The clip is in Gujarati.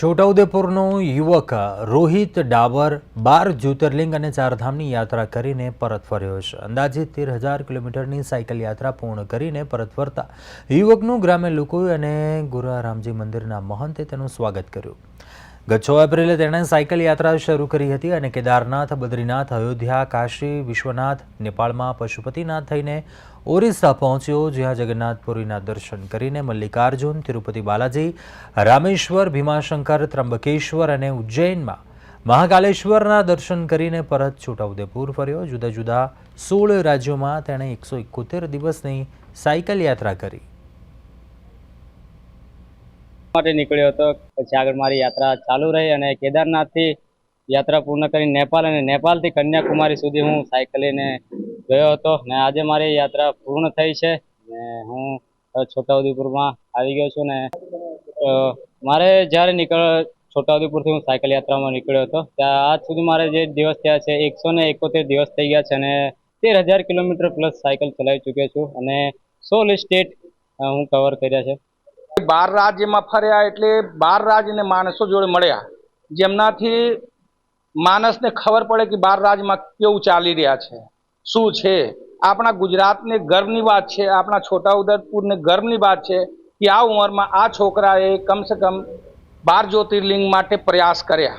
છોટાઉદેપુરનો યુવક રોહિત ડાબર બાર જ્યોતિર્લિંગ અને ચારધામની યાત્રા કરીને પરત ફર્યો છે. અંદાજે તેર હજાર કિલોમીટરની સાયકલ યાત્રા પૂર્ણ કરીને પરત ફરતા યુવકનું ગ્રામ્ય લોકોએ અને ગુરારામજી મંદિરના મહંતે તેનું સ્વાગત કર્યું. ગત છ એપ્રિલે તેણે સાયકલ યાત્રા શરૂ કરી હતી અને કેદારનાથ, બદ્રીનાથ, અયોધ્યા, કાશી, વિશ્વનાથ, નેપાળમાં પશુપતિનાથ થઈને ઓરિસ્સા પહોંચ્યો, જ્યાં જગન્નાથપુરીના દર્શન કરીને મલ્લિકાર્જુન, તિરુપતિ બાલાજી, રામેશ્વર, ભીમાશંકર ત્રંબકેશ્વર અને ઉજ્જૈનમાં મહાકાલેશ્વરના દર્શન કરીને પરત છોટાઉદેપુર ફર્યો. જુદા જુદા સોળ રાજ્યોમાં તેણે એકસો એકોતેર દિવસની સાયકલ યાત્રા કરી. માટે નીકળ્યો હતો. પછી આગળ મારી યાત્રા ચાલુ રહી અને કેદારનાથથી યાત્રા પૂર્ણ કરી નેપાલ અને નેપાલથી કન્યાકુમારી સુધી હું સાયકલીને ગયો હતો ને આજે મારી યાત્રા પૂર્ણ થઈ છે ને હું છોટાઉદેપુરમાં આવી ગયો છું ને મારે જ્યારે નીકળ, છોટાઉદેપુરથી હું સાયકલ યાત્રામાં નીકળ્યો હતો. ત્યાં આજ સુધી મારે જે દિવસ થયા છે, એકસો ને એકોતેર દિવસ થઈ ગયા છે અને તેર હજાર કિલોમીટર પ્લસ સાયકલ ચલાવી ચૂક્યો છું અને સોળ સ્ટેટ હું કવર કર્યા છે. બાર રાજ્યમાં ફર્યા એટલે બાર રાજ્યને માણસો જોડે મળ્યા. જેમનાથી માણસને ખબર પડે કે બાર રાજ્યમાં કેવું ચાલી રહ્યા છે, શું છે. આપણા ગુજરાતને ગર્વની વાત છે, આપણા છોટાઉદેપુરને ગર્વની વાત છે કે આ ઉંમરમાં આ છોકરાએ કમસે કમ બાર જ્યોતિર્લિંગ માટે પ્રયાસ કર્યા.